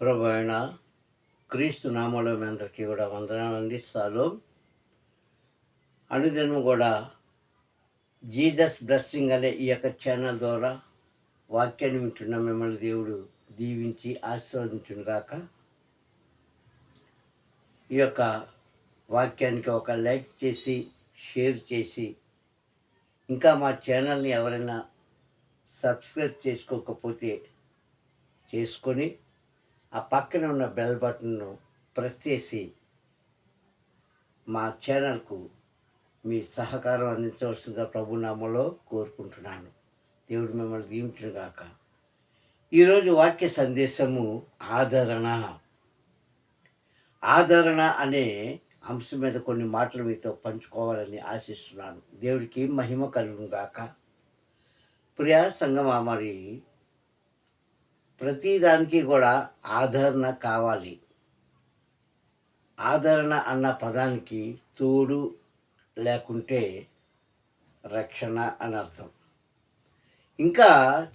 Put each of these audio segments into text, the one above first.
ప్రభు అయిన క్రీస్తు నామంలో మీ అందరికీ కూడా వందనాలు సాలు. అనుదినం కూడా జీజస్ బ్లెస్సింగ్ అనే ఈ యొక్క ఛానల్ ద్వారా వాక్యాన్ని వింటున్న మిమ్మల్ని దేవుడు దీవించి ఆశీర్వదించుగాక ఈ యొక్క వాక్యానికి ఒక లైక్ చేసి షేర్ చేసి ఇంకా మా ఛానల్ని ఎవరైనా సబ్స్క్రైబ్ చేసుకోకపోతే చేసుకొని ఆ పక్కన ఉన్న బెల్ బటన్ను ప్రెస్ చేసి మా ఛానల్కు మీ సహకారం అందించవలసిందిగా ప్రభునామలో కోరుకుంటున్నాను. దేవుడు మిమ్మల్ని దీవించుగాక ఈరోజు వాక్య సందేశము ఆదరణ. ఆదరణ అనే అంశం మీద కొన్ని మాటలు మీతో పంచుకోవాలని ఆశిస్తున్నాను. దేవుడికి మహిమ కలుగుగాక ప్రియా సంగమా మరి ప్రతిదానికి కూడా ఆదరణ కావాలి. ఆదరణ అన్న పదానికి తోడు లేకుంటే రక్షణ అని అర్థం. ఇంకా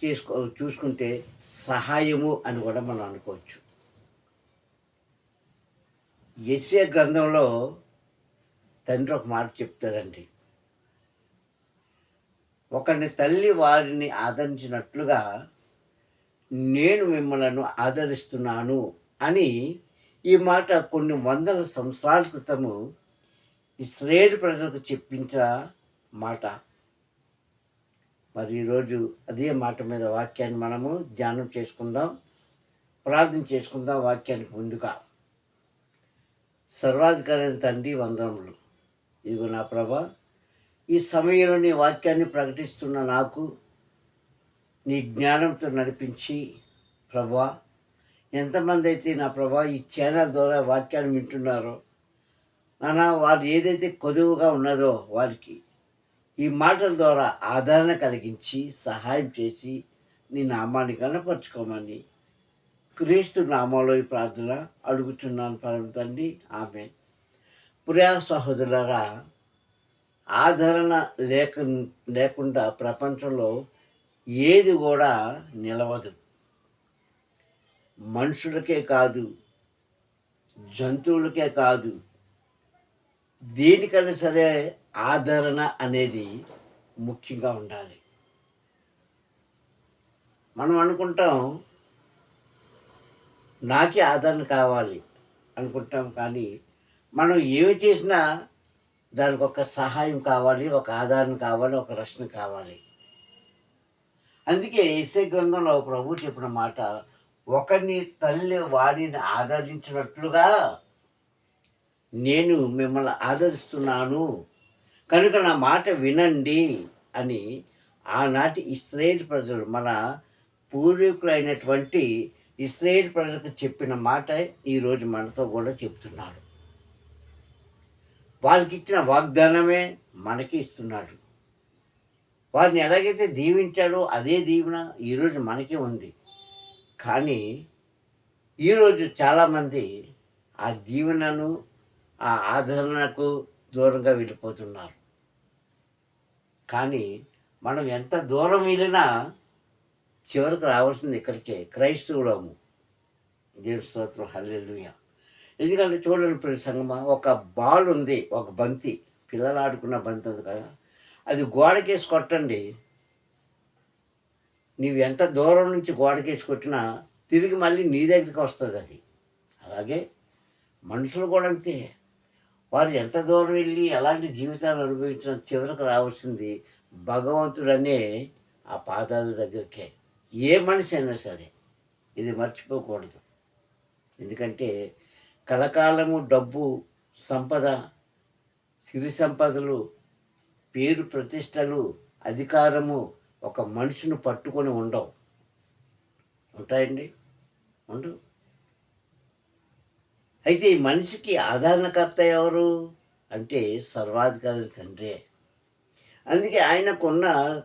చేసుకో చూసుకుంటే సహాయము అని కూడా మనం అనుకోవచ్చు. ఎస్ఏ గ్రంథంలో తండ్రి ఒక మాట చెప్తాడండి. ఒకరిని తల్లి వారిని ఆదరించినట్లుగా నేను మిమ్మలను ఆదరిస్తున్నాను అని ఈ మాట కొన్ని వందల సంవత్సరాల క్రితము ఇస్రేల్ ప్రజలకు చెప్పించిన మాట. మరి ఈరోజు అదే మాట మీద వాక్యాన్ని మనము ధ్యానం చేసుకుందాం ప్రార్థన చేసుకుందాం వాక్యానికి ముందుగా. సర్వాధికారైన తండ్రి వందనములు. ఇదిగో నా ప్రభ ఈ సమయంలో నీ వాక్యాన్ని ప్రకటిస్తున్న నాకు నీ జ్ఞానంతో నడిపించి ప్రభా ఎంతమంది అయితే నా ప్రభా ఈ ఛానల్ ద్వారా వాక్యాన్ని వింటున్నారో నానా వారు ఏదైతే కొదువుగా ఉన్నదో వారికి ఈ మాటల ద్వారా ఆదరణ కలిగించి సహాయం చేసి నీ నామాన్ని కనపరుచుకోమని క్రీస్తు నామంలో ఈ ప్రార్థన అడుగుతున్నాను పరమ తండ్రి. ఆమె ప్రియా సహోదరులరా ఆదరణ లేక లేకుండా ప్రపంచంలో ఏది కూడా నిలవదు. మనుషులకే కాదు జంతువులకే కాదు దేనికైనా సరే ఆదరణ అనేది ముఖ్యంగా ఉండాలి. మనం అనుకుంటాం నాకే ఆదరణ కావాలి అనుకుంటాం కానీ మనం ఏమి చేసినా దానికి ఒక సహాయం కావాలి ఒక ఆదరణ కావాలి ఒక రక్షణ కావాలి. అందుకే ఇసే గ్రంథంలో ప్రభు చెప్పిన మాట ఒకరిని తల్లి వాడిని ఆదరించినట్లుగా నేను మిమ్మల్ని ఆదరిస్తున్నాను. కనుక నా మాట వినండి అని ఆనాటి ఇస్రాయేల్ ప్రజలు మన పూర్వీకులైనటువంటి ఇస్రాయేల్ ప్రజలకు చెప్పిన మాట ఈరోజు మనతో కూడా చెప్తున్నాడు వాళ్ళకి ఇచ్చిన వాగ్దానమే మనకి ఇస్తున్నాడు. వారిని ఎలాగైతే దీవించాడో అదే దీవెన ఈరోజు మనకే ఉంది. కానీ ఈరోజు చాలామంది ఆ దీవెనను ఆ ఆదరణకు దూరంగా వెళ్ళిపోతున్నారు. కానీ మనం ఎంత దూరం వెళ్ళినా చివరికి రావాల్సింది ఇక్కడికే క్రైస్తవులము. దేవుని స్తోత్రం హల్లెలూయ. ఎందుకంటే చూడండి ప్రతి సంగమ ఒక బాల్ ఉంది ఒక బంతి పిల్లలు ఆడుకున్న బంతి ఉంది కదా. అది గోడకేసి కొట్టండి. నీవు ఎంత దూరం నుంచి గోడకేసి కొట్టినా తిరిగి మళ్ళీ నీ దగ్గరికి వస్తుంది అది. అలాగే మనుషులు కూడా అంతే. వారు ఎంత దూరం వెళ్ళి ఎలాంటి జీవితాలు అనుభవించిన చివరికి రావాల్సింది భగవంతుడనే ఆ పాదాల దగ్గరికే. ఏ మనిషి అయినా సరే ఇది మర్చిపోకూడదు. ఎందుకంటే కలకాలము డబ్బు సంపద సిరి సంపదలు పేరు ప్రతిష్టలు అధికారము ఒక మనిషిని పట్టుకొని ఉండవు. ఉంటాయండి? ఉండవు అయితే ఈ మనిషికి ఆదరణకర్త ఎవరు? అంటే సర్వాధికారి తండ్రే. అందుకే ఆయనకున్న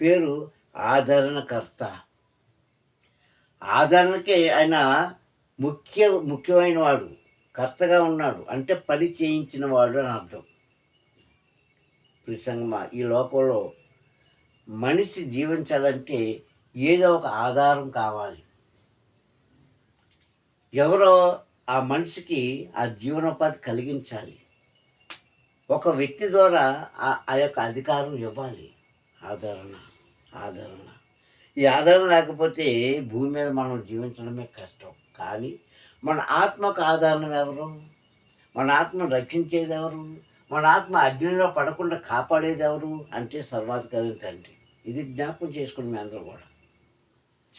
పేరు ఆదరణకర్త. ఆదరణకే ఆయన ముఖ్య ముఖ్యమైన వాడు కర్తగా ఉన్నాడు. అంటే పని చేయించిన వాడు అని అర్థం. ప్రసంగమా? ఈ లోకంలో మనిషి జీవించాలంటే ఏదో ఒక ఆధారం కావాలి. ఎవరో ఆ మనిషికి ఆ జీవనోపాధి కలిగించాలి. ఒక వ్యక్తి ద్వారా ఆ ఆ యొక్క అధికారం ఇవ్వాలి. ఆదరణ ఆదరణ. ఈ ఆదరణ లేకపోతే భూమి మీద మనం జీవించడమే కష్టం. కానీ మన ఆత్మకు ఆధారం ఎవరు? మన ఆత్మను రక్షించేది ఎవరు? మన ఆత్మ అగ్నిలో పడకుండా కాపాడేది ఎవరు అంటే సర్వాధికారి తండ్రి. ఇది జ్ఞాపకం చేసుకుని మీ అందరూ కూడా.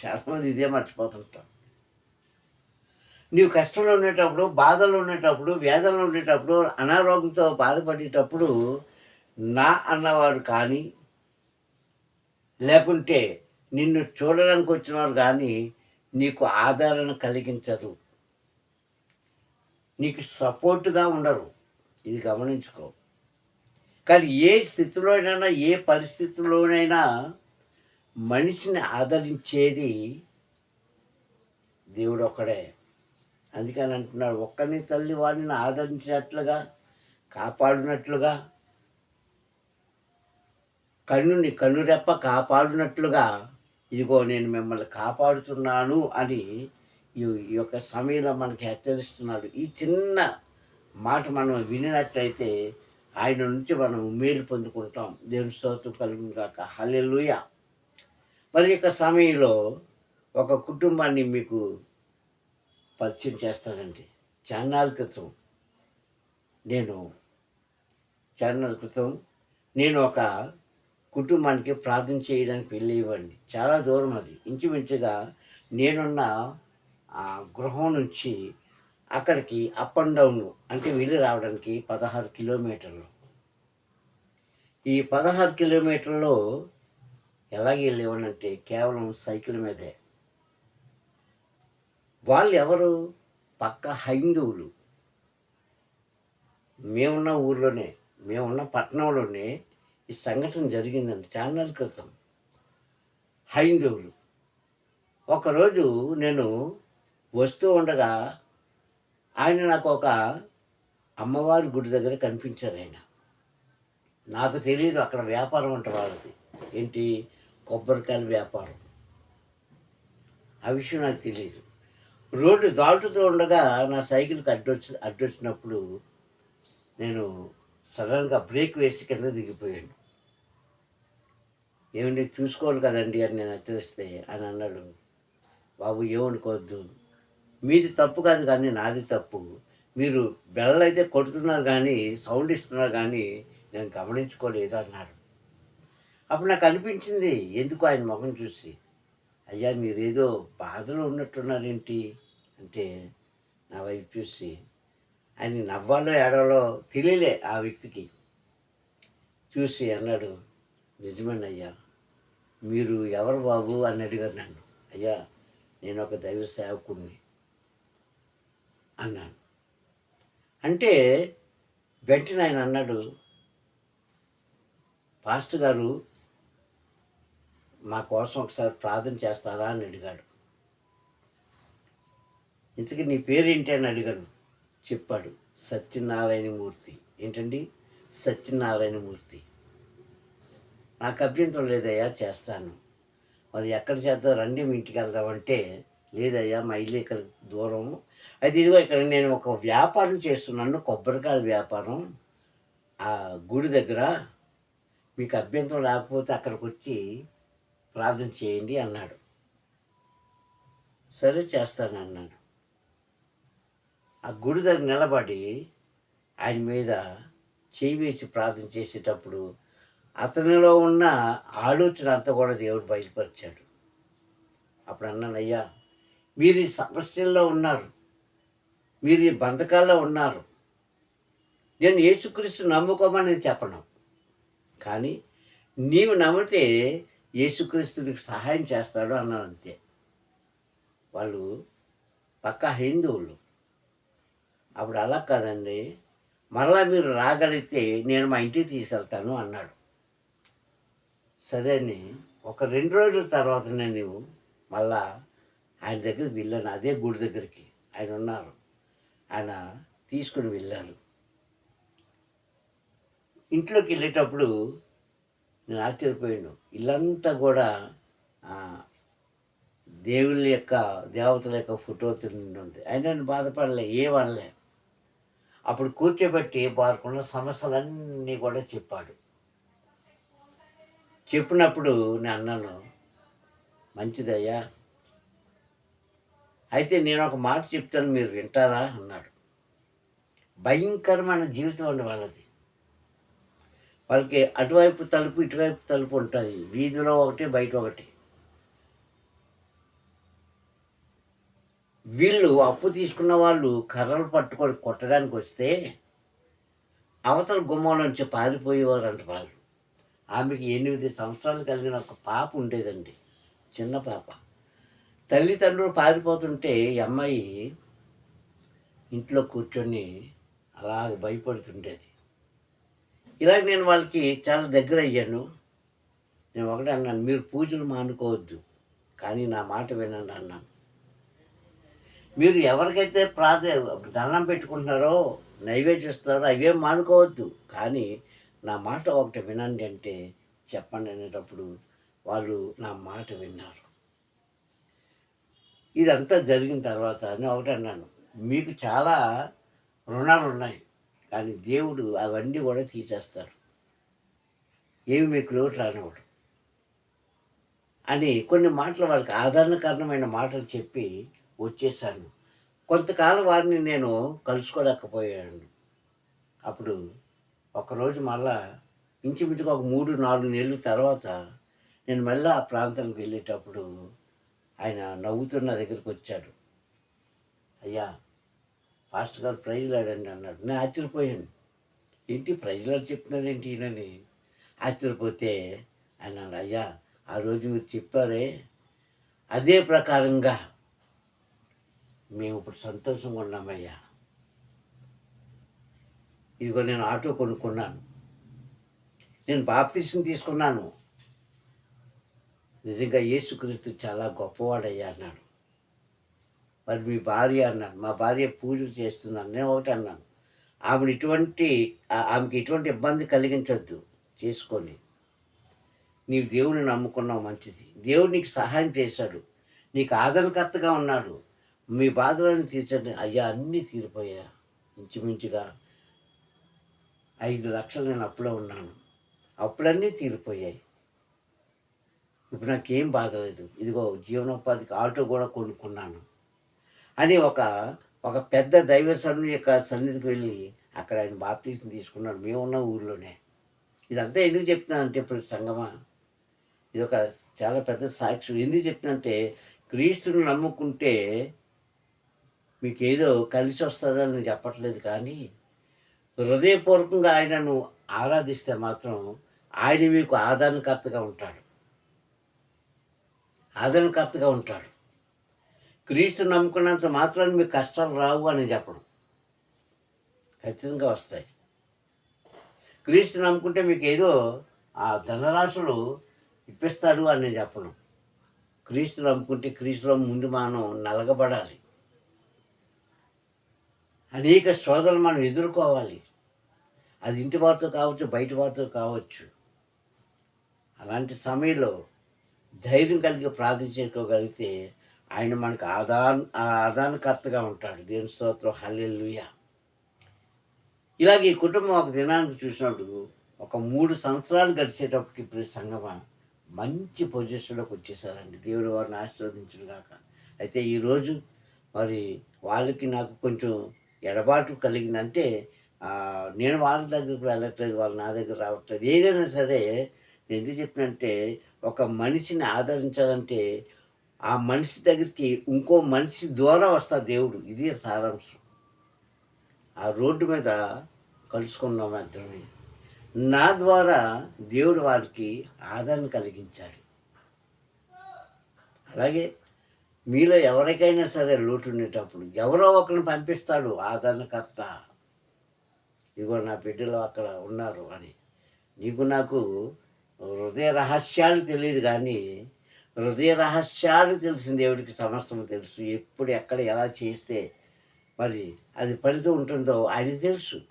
చాలామంది ఇదే మర్చిపోతుంటాం నీవు కష్టంలో ఉండేటప్పుడు బాధలో ఉండేటప్పుడు వేదనలో ఉండేటప్పుడు అనారోగ్యంతో బాధపడేటప్పుడు నా అన్నవారు కానీ లేకుంటే నిన్ను చూడడానికి వచ్చినవారు కానీ నీకు ఆదరణ కలిగించరు. నీకు సపోర్టుగా ఉండరు. ఇది గమనించుకో. కానీ ఏ స్థితిలోనైనా ఏ పరిస్థితిలోనైనా మనిషిని ఆదరించేది దేవుడు ఒక్కడే అందుకని అంటున్నాడు ఒక్కని తల్లి వాడిని ఆదరించినట్లుగా కాపాడినట్లుగా కన్నుని కన్నురెప్ప కాపాడినట్లుగా ఇదిగో నేను మిమ్మల్ని కాపాడుతున్నాను అని ఈ ఈ యొక్క సమయంలో మనకి హెచ్చరిస్తున్నాడు. ఈ చిన్న మాట మనం వినినట్లయితే ఆయన నుంచి మనం మేలు పొందుకుంటాం. దేవుని స్తోత్రం కలుగును కాక హల్లెలుయ. మరి యొక్క సమయంలో ఒక కుటుంబాన్ని మీకు పరిచయం చేస్తానండి. చాన్నాళ్ళ క్రితం నేను చాన్నాళ్ళ క్రితం నేను ఒక కుటుంబానికి ప్రార్థన చేయడానికి వెళ్ళేవాడిని. చాలా దూరం అది. ఇంచుమించుగా నేనున్న ఆ గృహం నుంచి అక్కడికి అప్ అండ్ డౌన్ అంటే వెళ్ళి రావడానికి పదహారు కిలోమీటర్లు. ఈ పదహారు కిలోమీటర్లో ఎలాగ వెళ్ళేవాడినంటే కేవలం సైకిల్ మీదే. వాళ్ళు ఎవరు పక్క హైందువులు. మేమున్న ఊర్లోనే మేమున్న పట్టణంలోనే ఈ సంఘటన జరిగిందండి చాలా క్రితం హైందువులు. ఒకరోజు నేను వస్తూ ఉండగా ఆయన నాకు ఒక అమ్మవారి గుడి దగ్గర కనిపించారు ఆయన. నాకు తెలియదు అక్కడ వ్యాపారం అంట వాళ్ళది. ఏంటి? కొబ్బరికాయల వ్యాపారం. ఆ విషయం నాకు తెలియదు రోడ్డు దాటుతూ ఉండగా నా సైకిల్కి అడ్డొచ్చి అడ్డొచ్చినప్పుడు నేను సడన్గా బ్రేక్ వేసి కింద దిగిపోయాను. ఏమండి చూసుకోవాలి కదండి అని నేను హెచ్చరిస్తే అని అన్నాడు. బాబు ఏమనుకోవద్దు. మీది తప్పు కాదు కానీ నాది తప్పు. మీరు బెల్ల అయితే కొడుతున్నారు కానీ సౌండ్ ఇస్తున్నారు కానీ నేను గమనించుకోలేదు అన్నాడు అప్పుడు నాకు అనిపించింది ఎందుకు ఆయన ముఖం చూసి? అయ్యా మీరేదో బాధలో ఉన్నట్టున్నారేంటి? అంటే నా వైపు చూసి. ఆయన నవ్వాలో ఏడవలో తెలియలే ఆ వ్యక్తికి. చూసి అన్నాడు నిజమేనయ్యా మీరు ఎవరు బాబు? అని అడిగారు నన్ను. అయ్యా నేను ఒక దైవ సేవకుడిని అన్నాను. అంటే వెంటనే ఆయన అన్నాడు పాస్టర్ గారు మా కోసం ఒకసారి ప్రార్థన చేస్తారా? అని అడిగాడు. ఇంతకీ నీ పేరేంటి? అని అడిగాను. చెప్పాడు సత్యనారాయణమూర్తి. ఏంటండి? సత్యనారాయణమూర్తి. నాకు అభ్యంతరం లేదయ్యా చేస్తాను. మరి ఎక్కడ చేద్దాం? రండి మీ ఇంటికి వెళ్దామంటే లేదయ్యా మా ఇల్లు ఇక్కడ దూరం. అయితే ఇదిగో ఇక్కడ నేను ఒక వ్యాపారం చేస్తున్నాను కొబ్బరికాయల వ్యాపారం. ఆ గుడి దగ్గర మీకు అభ్యంతరం లేకపోతే అక్కడికి వచ్చి ప్రార్థన చేయండి అన్నాడు. సరే చేస్తాను అన్నాను ఆ గుడి దగ్గర నిలబడి ఆయన మీద చేయి వేసి ప్రార్థన చేసేటప్పుడు అతనిలో ఉన్న ఆలోచన అంతా కూడా దేవుడు బయలుపరిచాడు. అప్పుడు అన్నాను అయ్యా మీరు ఈ సమస్యల్లో ఉన్నారు. మీరు ఈ బంధకాల్లో ఉన్నారు. నేను యేసుక్రీస్తు నమ్ముకోమని నేను చెప్పను. కానీ నీవు నమ్మితే యేసుక్రీస్తు నీకు సహాయం చేస్తాడు అన్నాడు అంతే. వాళ్ళు పక్కా హిందువులు. అప్పుడు అలా కాదండి. మరలా మీరు రాగలిగితే నేను మా ఇంటికి తీసుకెళ్తాను అన్నాడు. సరే అని ఒక రెండు రోజుల తర్వాత నేను మళ్ళా ఆయన దగ్గరికి వెళ్ళాను. అదే గుడి దగ్గరికి. ఆయన ఉన్నారు. ఆయన తీసుకుని వెళ్ళారు. ఇంట్లోకి వెళ్ళేటప్పుడు నేను ఆశ్చర్యపోయాను. ఇల్లంతా కూడా దేవుళ్ళ యొక్క దేవతల యొక్క ఫోటో తిండి ఉంది అయినా నేను బాధపడలే ఏమనలే అప్పుడు కూర్చోబెట్టి వారికున్న సమస్యలన్నీ కూడా చెప్పాడు. చెప్పినప్పుడు నేను అన్నాను మంచిదయ్యా అయితే నేను ఒక మాట చెప్తాను మీరు వింటారా అన్నాడు. భయంకరమైన జీవితం అండి వాళ్ళది. వాళ్ళకి అటువైపు తలుపు ఇటువైపు తలుపు ఉంటుంది వీధిలో ఒకటి బయట ఒకటి. వీళ్ళు అప్పు తీసుకున్న వాళ్ళు కర్రలు పట్టుకొని కొట్టడానికి వస్తే అవతల గుమ్మంలోంచి పారిపోయేవారు అంట వాళ్ళు. ఆమెకి ఎనిమిది సంవత్సరాలు కలిగిన ఒక పాప ఉండేదండి. చిన్న పాప. తల్లిదండ్రులు పారిపోతుంటే ఈ అమ్మాయి ఇంట్లో కూర్చొని అలాగ భయపడుతుండేది. ఇలాగ నేను వాళ్ళకి చాలా దగ్గర అయ్యాను. నేను ఒకటే అన్నాను మీరు పూజలు మానుకోవద్దు కానీ నా మాట వినండి అన్నాను. మీరు ఎవరికైతే ప్రాధ దండం పెట్టుకుంటున్నారో నైవేద్యిస్తారో అవేం మానుకోవద్దు కానీ నా మాట ఒకటి వినండి అంటే చెప్పండి అనేటప్పుడు వాళ్ళు నా మాట విన్నారు. ఇదంతా జరిగిన తర్వాత నేను ఒకటి అన్నాను. మీకు చాలా రుణాలు ఉన్నాయి కానీ దేవుడు అవన్నీ కూడా తీసేస్తారు. ఏమి మీకు లోటు రానివ్వడు అని కొన్ని మాటలు వాళ్ళకి ఆదరణకరణమైన మాటలు చెప్పి వచ్చేసాను. కొంతకాలం వారిని నేను కలుసుకోలేకపోయాను. అప్పుడు ఒకరోజు మళ్ళా ఇంచుమించుగా ఒక మూడు నాలుగు నెలల తర్వాత నేను మళ్ళీ ఆ ప్రాంతానికి వెళ్ళేటప్పుడు ఆయన నవ్వుతున్న దగ్గరికి వచ్చాడు. అయ్యా పాస్టర్ గారు ప్రైజ్ లాడండి అన్నాడు. నేను ఆశ్చర్యపోయాను. ఏంటి ప్రైజ్ లాడు చెప్తున్నాడు ఏంటి ఈయనని? ఆశ్చర్యపోతే ఆయన అన్నాడు అయ్యా ఆ రోజు మీరు చెప్పారే అదే ప్రకారంగా మేము ఇప్పుడు సంతోషంగా ఉన్నామయ్యా. ఇదిగో నేను ఆటో కొనుక్కున్నాను. నేను బాప్తీసం తీసుకున్నాను. నిజంగా యేసుక్రీస్తు చాలా గొప్పవాడయ్యా అన్నాడు మరి మీ భార్య అన్నాడు మా భార్య పూజలు చేస్తున్నాను నేను ఒకటి అన్నాను ఆమెను ఇటువంటి ఆమెకి ఇటువంటి ఇబ్బంది కలిగించొద్దు చేసుకొని. నీవు దేవుని నమ్ముకున్నావు మంచిది. దేవుడు నీకు సహాయం చేశాడు. నీకు ఆదరణకర్తగా ఉన్నాడు. మీ బాధలను తీర్చండి. అయ్యా అన్నీ తీరిపోయా. ఇంచుమించుగా ఐదు లక్షలు నేను అప్పులో ఉన్నాను. అప్పులన్నీ తీరిపోయాయి. ఇప్పుడు నాకేం బాధ లేదు. ఇదిగో జీవనోపాధికి ఆటో కూడా కొనుక్కున్నాను. అని ఒక ఒక పెద్ద దైవ సన్ను యొక్క సన్నిధికి వెళ్ళి అక్కడ ఆయన బాప్తీసం తీసుకున్నాడు. మేము ఉన్న ఊర్లోనే. ఇదంతా ఎందుకు చెప్తున్నానంటే ఇప్పుడు సంగమ. ఇది ఒక చాలా పెద్ద సాక్షి ఎందుకు చెప్తున్నానంటే క్రీస్తుని నమ్ముకుంటే మీకు ఏదో కలిసి వస్తుందని నేను చెప్పట్లేదు కానీ హృదయపూర్వకంగా ఆయనను ఆరాధిస్తే మాత్రం ఆయన మీకు ఆదరణకర్తగా ఉంటాడు. ఆదరణకర్తగా ఉంటాడు. క్రీస్తు నమ్ముకున్నంత మాత్రాన్ని మీకు కష్టాలు రావు అని చెప్పడం. ఖచ్చితంగా వస్తాయి. క్రీస్తు నమ్ముకుంటే మీకు ఏదో ఆ ధనరాశులు ఇప్పిస్తాడు అని నేను చెప్పను క్రీస్తు నమ్ముకుంటే క్రీస్తులో ముందు మనం నలగబడాలి. అనేక శోధనలు మనం ఎదుర్కోవాలి. అది ఇంటి వారితో కావచ్చు బయట వారితో కావచ్చు. అలాంటి సమయంలో ధైర్యం కలిగి ప్రార్థించుకోగలిగితే ఆయన మనకు ఆదాన్ ఆదానకర్తగా ఉంటాడు. దేవుని స్తోత్రం. హల్లెల్లుయ ఇలాగే ఈ కుటుంబం ఒక దినానికి చూసినప్పుడు ఒక మూడు సంవత్సరాలు గడిచేటప్పటికి ఇప్పుడు సంగమ మంచి పొజిషన్లోకి వచ్చేసారండి. దేవుడు వారిని ఆశీర్వదించును కాక అయితే ఈరోజు మరి వాళ్ళకి నాకు కొంచెం ఎడబాటు కలిగిందంటే నేను వాళ్ళ దగ్గరికి వెళ్ళట్లేదు వాళ్ళు నా దగ్గర రావట్లేదు. ఏదైనా సరే నేను ఎందుకు చెప్పినంటే ఒక మనిషిని ఆదరించాలంటే ఆ మనిషి దగ్గరికి ఇంకో మనిషి ద్వారా వస్తా దేవుడు. ఇదే సారాంశం. ఆ రోడ్డు మీద కలుసుకున్నాం ఇద్దరిని నా ద్వారా దేవుడు వారికి ఆదరణ కలిగించాడు. అలాగే మీలో ఎవరికైనా సరే లోటు ఉండేటప్పుడు ఎవరో ఒకరిని పంపిస్తాడు ఆదరణకర్త. ఇదిగో నా బిడ్డలు అక్కడ ఉన్నారు అని. నీకు నాకు హృదయ రహస్యాలు తెలియదు కానీ హృదయ రహస్యాలు తెలిసిన దేవుడికి సమస్తం తెలుసు. ఎప్పుడు ఎక్కడ ఎలా చేస్తే మరి అది ఫలితం ఉంటుందో ఆయన తెలుసు.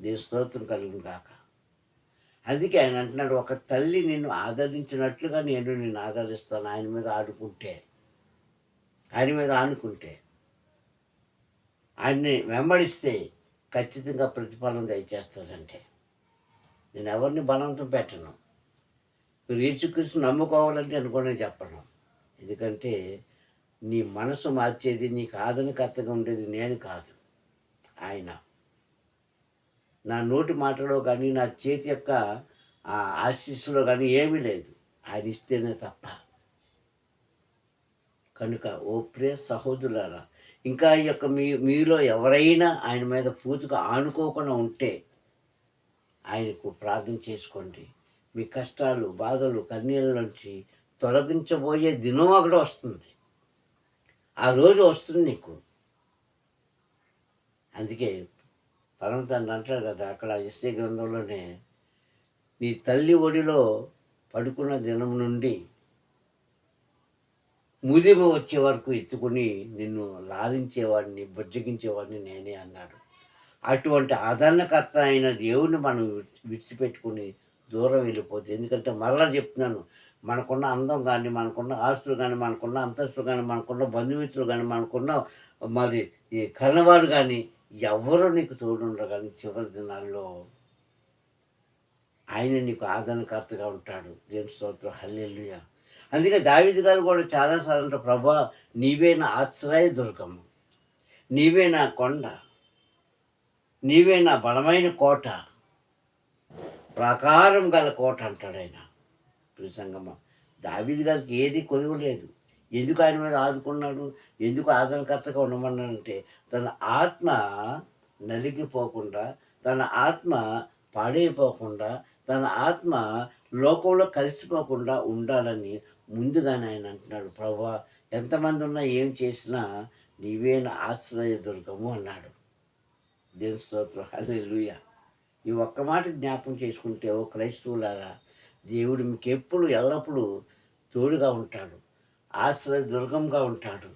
దేవు స్తోత్రం కలుగును కాక అందుకే ఆయన అంటున్నాడు ఒక తల్లి నిన్ను ఆదరించినట్లుగా నేను నిన్ను ఆదరిస్తాను. ఆయన మీద ఆడుకుంటే ఆయన మీద ఆనుకుంటే ఆయన్ని వెంబడిస్తే ఖచ్చితంగా ప్రతిఫలం దయచేస్తాడంటే. నేను ఎవరిని బలవంతం పెట్టను. మీరు యేసుక్రీస్తు నమ్ముకోవాలంటే అనుకోని చెప్పను. ఎందుకంటే నీ మనసు మార్చేది నీకు ఆదరణకర్తగా ఉండేది నేను కాదు ఆయన. నా నోటి మాటలో కానీ నా చేతి యొక్క ఆ ఆశీస్సులో కానీ ఏమీ లేదు. ఆయన ఇస్తేనే తప్ప. కనుక ఓ ప్రియ సహోదరులారా ఇంకా ఈ యొక్క మీ మీలో ఎవరైనా ఆయన మీద పూర్తిగా ఆనుకోకుండా ఉంటే ఆయనకు ప్రార్థన చేసుకోండి. మీ కష్టాలు బాధలు కన్నీళ్ళ నుంచి తొలగించబోయే దినం అక్కడ వస్తుంది. ఆ రోజు వస్తుంది నీకు. అందుకే పరమతండ్రి అంటారు కదా అక్కడ ఎస్ఏ గ్రంథంలోనే నీ తల్లి ఒడిలో పడుకున్న దినం నుండి ముదిమ వచ్చే వరకు ఎత్తుకుని నిన్ను లాలించేవాడిని బుజ్జగించేవాడిని నేనే అన్నాడు. అటువంటి ఆదరణకర్త అయిన దేవుణ్ణి మనం విడిచిపెట్టుకుని దూరం వెళ్ళిపోతుంది ఎందుకంటే మరలా చెప్తున్నాను మనకున్న అందం కానీ మనకున్న ఆస్తులు కానీ మనకున్న అంతస్తులు కానీ మనకున్న బంధుమిత్రులు కానీ మనకున్న మరి ఈ కన్నవారు కానీ ఎవరు నీకు తోడుండరు కానీ చివరి దినాల్లో ఆయన నీకు ఆదరణకర్తగా ఉంటాడు. దేవుని స్తోత్రం. హల్లెలూయా. అందుకే దావిది గారు కూడా చాలాసార్లు అంటే ప్రభా నీవే నా ఆశ్రయ దుర్గము. నీవే నా కొండ. నీవే నా బలమైన కోట. ప్రాకారం గల కోట అంటాడు ఆయన. ప్రసంగమ దావిది గారికి ఏది కొదవలేదు ఎందుకు ఆయన మీద ఆదుకున్నాడు? ఎందుకు ఆదరణకర్తగా ఉండమన్నాడంటే తన ఆత్మ నలిగిపోకుండా తన ఆత్మ పాడైపోకుండా తన ఆత్మ లోకంలో కలిసిపోకుండా ఉండాలని ముందుగానే ఆయన అంటున్నాడు. ప్రభా ఎంతమంది ఉన్నా ఏం చేసినా నీవే నా ఆశ్రయ దుర్గము అన్నాడు. దేవుని స్తోత్రం. హల్లెలూయా. ఈ ఒక్క మాట జ్ఞాపకం చేసుకుంటే ఓ క్రైస్తవులారా దేవుడు మీకు ఎప్పుడు ఎల్లప్పుడూ తోడుగా ఉంటాడు ఆశ్రయ దుర్గంగా ఉంటాడు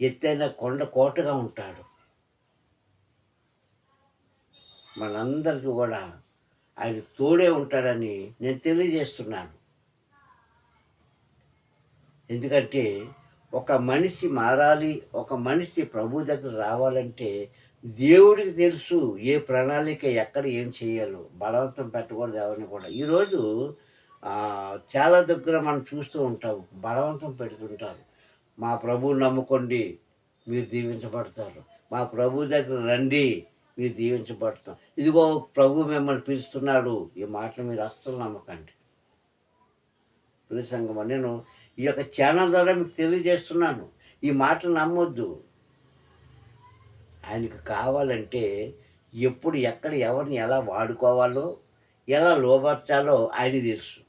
ఎత్తైన కొండ కోటగా ఉంటాడు. మనందరికీ కూడా ఆయన తోడే ఉంటాడని నేను తెలియజేస్తున్నాను. ఎందుకంటే ఒక మనిషి మారాలి ఒక మనిషి ప్రభు దగ్గర రావాలంటే దేవుడికి తెలుసు ఏ ప్రణాళిక ఎక్కడ ఏం చేయాలో. బలవంతం పెట్టకూడదు ఎవరిని కూడా. ఈరోజు చాలా దగ్గర మనం చూస్తూ ఉంటాం. బలవంతం పెడుతుంటారు. మా ప్రభువు నమ్ముకోండి మీరు దీవించబడతారు. మా ప్రభు దగ్గర రండి మీరు దీవించబడతాం ఇదిగో ప్రభు మిమ్మల్ని పిలుస్తున్నాడు. ఈ మాటలు మీరు అస్సలు నమ్మకండి. ప్రియ సంగమ నేను ఈ యొక్క ఛానల్ ద్వారా మీకు తెలియజేస్తున్నాను. ఈ మాటలు నమ్మొద్దు. ఆయనకు కావాలంటే ఎప్పుడు ఎక్కడ ఎవరిని ఎలా వాడుకోవాలో ఎలా లోపర్చాలో ఆయన తెలుసు.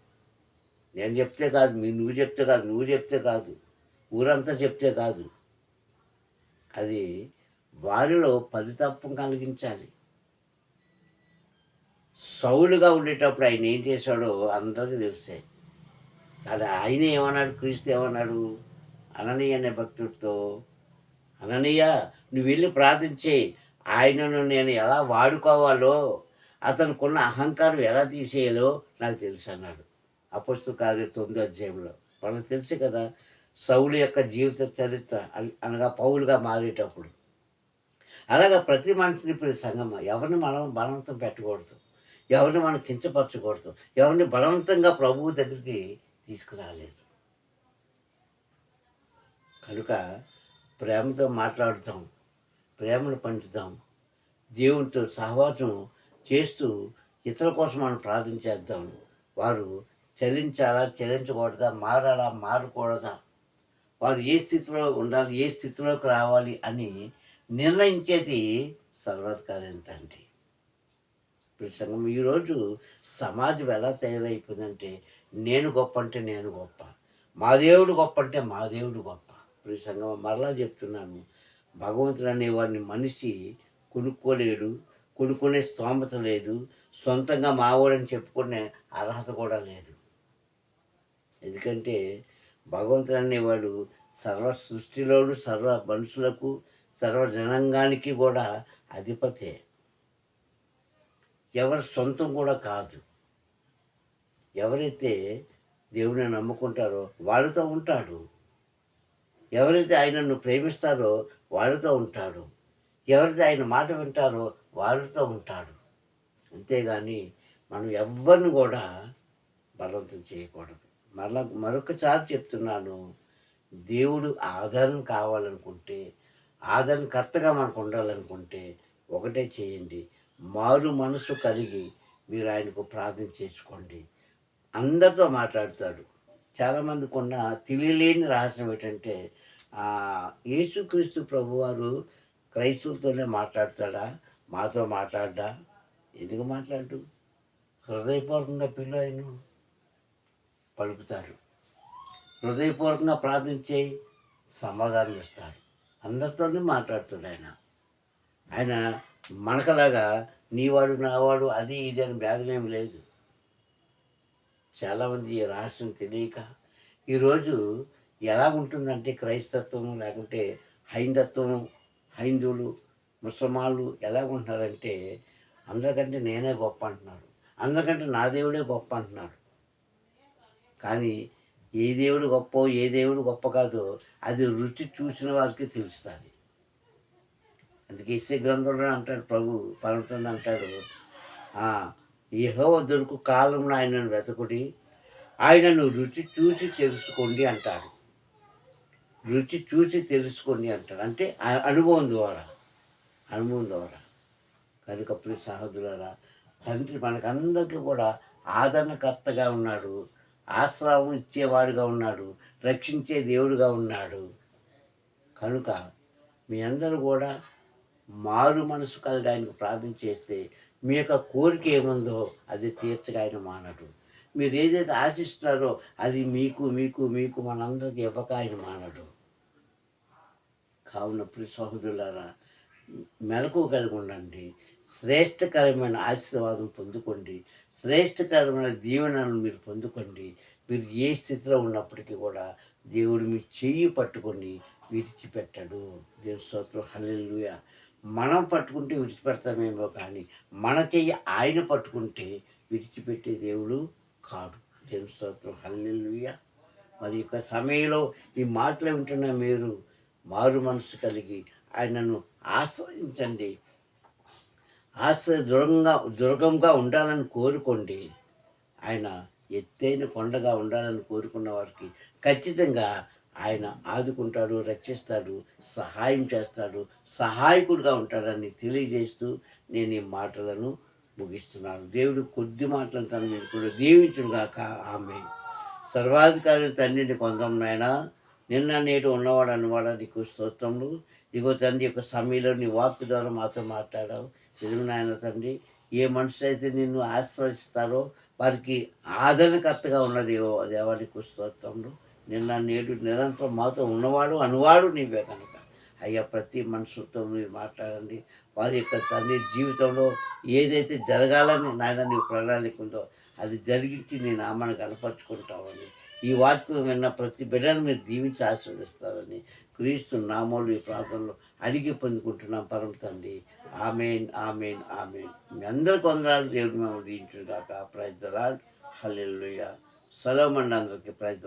నేను చెప్తే కాదు మీ నువ్వు చెప్తే కాదు నువ్వు చెప్తే కాదు ఊరంతా చెప్తే కాదు. అది వారిలో పరితత్వం కలిగించాలి. సౌలుగా ఉండేటప్పుడు ఆయన ఏం చేశాడో అందరికీ తెలిసే. అది ఆయన ఏమన్నాడు? క్రీస్తు ఏమన్నాడు? అననీయ అనే భక్తుడితో అననీయ నువ్వు వెళ్ళి ప్రార్థించి. ఆయనను నేను ఎలా వాడుకోవాలో అతనుకున్న అహంకారం ఎలా తీసేయాలో నాకు తెలుసు అన్నాడు. అపస్తు కార్య తొమ్మిదో అధ్యాయంలో. మనకు తెలుసు కదా సౌలు యొక్క జీవిత చరిత్ర అన్- అనగా పౌలుగా మారేటప్పుడు. అలాగా ప్రతి మనిషిని ఇప్పుడు సంగమ ఎవరిని మనం బలవంతం పెట్టకూడదు. ఎవరిని మనం కించపరచకూడదు. ఎవరిని బలవంతంగా ప్రభువు దగ్గరికి తీసుకురాలేదు. కనుక ప్రేమతో మాట్లాడుతాం ప్రేమను పంచుతాం దేవునితో సహవాసం చేస్తూ ఇతరుల కోసం మనం ప్రార్థన చేద్దాం. వారు చలించాలా చలించకూడదా మారాలా మారకూడదా? వారు ఏ స్థితిలో ఉండాలి ఏ స్థితిలోకి రావాలి అని నిర్ణయించేది సర్వాధికారి తండ్రి. ఇప్పుడు సంఘం ఈరోజు సమాజం ఎలా తయారైపోయిందంటే నేను గొప్ప అంటే నేను గొప్ప మా దేవుడు గొప్ప అంటే మా దేవుడు గొప్ప. ఇప్పుడు సంగమ మరలా చెప్తున్నాను. భగవంతుడు అనేవాడిని మనిషి కొనుక్కోలేడు కొనుక్కునే స్తోమత లేదు సొంతంగా మావాడని చెప్పుకునే అర్హత కూడా లేదు. ఎందుకంటే భగవంతుడు అనేవాడు సర్వ సృష్టిలోను సర్వ మనుషులకు సర్వ జనాంగానికి కూడా అధిపతే. ఎవరి సొంతం కూడా కాదు. ఎవరైతే దేవుని నమ్ముకుంటారో వాళ్ళతో ఉంటాడు. ఎవరైతే ఆయనను ప్రేమిస్తారో వారితో ఉంటాడు. ఎవరైతే ఆయన మాట వింటారో వారితో ఉంటాడు. అంతేగాని మనం ఎవరిని కూడా బలవంతం చేయకూడదు. మరలా మరొకసారి చెప్తున్నాను దేవుడు ఆదరణ కావాలనుకుంటే ఆదరణకర్తగా మనకు ఉండాలనుకుంటే ఒకటే చేయండి. మారు మనసు కలిగి మీరు ఆయనకు ప్రార్థన చేసుకోండి. అందరితో మాట్లాడతాడు. చాలామందికి ఉన్న తెలియలేని రహస్యం ఏంటంటే యేసుక్రీస్తు ప్రభువారు క్రైస్తవులతోనే మాట్లాడతాడా? మాతో మాట్లాడ్డా ఎందుకు మాట్లాడు? హృదయపూర్వకంగా పిల్ల ఆయన పలుకుతారు. హృదయపూర్వకంగా ప్రార్థించే సమాధానం ఇస్తారు. అందరితోనే మాట్లాడుతాడు ఆయన. ఆయన మనకలాగా నీవాడు నావాడు అది ఇది అని భేదం లేదు. చాలామంది ఈ రహస్యం తెలియక ఈరోజు ఎలా ఉంటుందంటే క్రైస్తత్వం లేకుంటే హైందత్వం హైందువులు ముసల్మాన్లు ఎలా ఉంటున్నారంటే అందరికంటే నేనే గొప్ప అంటున్నారు. అందరికంటే నా దేవుడే గొప్ప అంటున్నారు. కానీ ఏ దేవుడు గొప్ప ఏ దేవుడు గొప్ప కాదో అది రుచి చూసిన వారికి తెలుస్తుంది. అందుకే ఇసే గ్రంథంలో అంటాడు ప్రభు పలుకుతుంది అంటాడు యహోవ దొరుకు కాలంలో ఆయనను వెతకుడి ఆయనను రుచి చూసి తెలుసుకోండి అంటాడు. రుచి చూసి తెలుసుకోండి అంటాడు. అంటే ఆ అనుభవం ద్వారా అనుభవం ద్వారా. కనుక ప్రియ సహోదరులారా తండ్రి మనకందరికీ కూడా ఆదరణకర్తగా ఉన్నాడు ఆశ్రమం ఇచ్చేవాడుగా ఉన్నాడు రక్షించే దేవుడుగా ఉన్నాడు. కనుక మీ అందరూ కూడా మారు మనసు కలిగి ప్రార్థన చేస్తే మీ యొక్క కోరిక ఏముందో అది తీర్చగా ఆయన మానడు. మీరు ఏదైతే ఆశిస్తున్నారో అది మీకు మీకు మీకు మనందరికీ ఇవ్వక ఆయన మానడు. కావున ప్రియ సహోదరులారా మెలకు కలిగి ఉండండి. శ్రేష్టకరమైన ఆశీర్వాదం పొందుకోండి. శ్రేష్టకరమైన దీవెనలను మీరు పొందుకోండి. మీరు ఏ స్థితిలో ఉన్నప్పటికీ కూడా దేవుడు మీ చెయ్యి పట్టుకొని విడిచిపెట్టాడు. దేవుడు స్తోత్రం. హల్లెలుయా. మనం పట్టుకుంటే విడిచిపెడతామేమో కానీ మన చెయ్యి ఆయన పట్టుకుంటే విడిచిపెట్టే దేవుడు కాడు. దేవుని స్తోత్రం. మరి యొక్క సమయంలో ఈ మాటలు వింటున్న మీరు మారు మనసు కలిగి ఆయనను ఆశ్రయించండి. ఆశ్రయ దృఢంగా దుర్గంగా ఉండాలని కోరుకోండి. ఆయన ఎత్తైన కొండగా ఉండాలని కోరుకున్న వారికి ఖచ్చితంగా ఆయన ఆదుకుంటాడు రక్షిస్తాడు సహాయం చేస్తాడు సహాయకుడిగా ఉంటాడని తెలియజేస్తూ నేను ఈ మాటలను ముగిస్తున్నాను. దేవుడు కొద్ది మాటలను తను మీరు కూడా దీవించుడుగాక ఆమె సర్వాధికారి తండ్రిని కొందమునైనా నిన్న నేడు ఉన్నవాడు అన్నవాడు నీకు స్తోత్రములు. ఇగో తండ్రి యొక్క సమయంలో నీ వాక్ ద్వారా మాతో మాట్లాడావు. తెలుగు నాయన తండ్రి ఏ మనిషి అయితే నిన్ను ఆశ్రయిస్తారో వారికి ఆదరణకర్తగా ఉన్నది దేవానికి స్తోత్రములు. నిన్న నేడు నిరంతరం మాతో ఉన్నవాడు అనువాడు నీవే కనుక. అయ్యా ప్రతి మనసుతో మీరు మాట్లాడండి. వారి యొక్క తండ్రి జీవితంలో ఏదైతే జరగాలని నాయన నీ ప్రణాళిక ఉందో అది జరిగించి నీ నామాన్ని కనపరుచుకుంటామని. ఈ వాక్యం విన్న ప్రతి బిడ్డను మీరు దీవించి ఆశీర్వదిస్తారని క్రీస్తు నామాలు ఈ ప్రాంతంలో అడిగి పొందుకుంటున్నాం పరమ తండ్రి. Amen amen amen. మీ అందరికి వందనాలు దేవుడు మేము దీవించుగాక. ప్రైజ్ దలాడ్ సెలవు మండి అందరికీ ప్రైజ్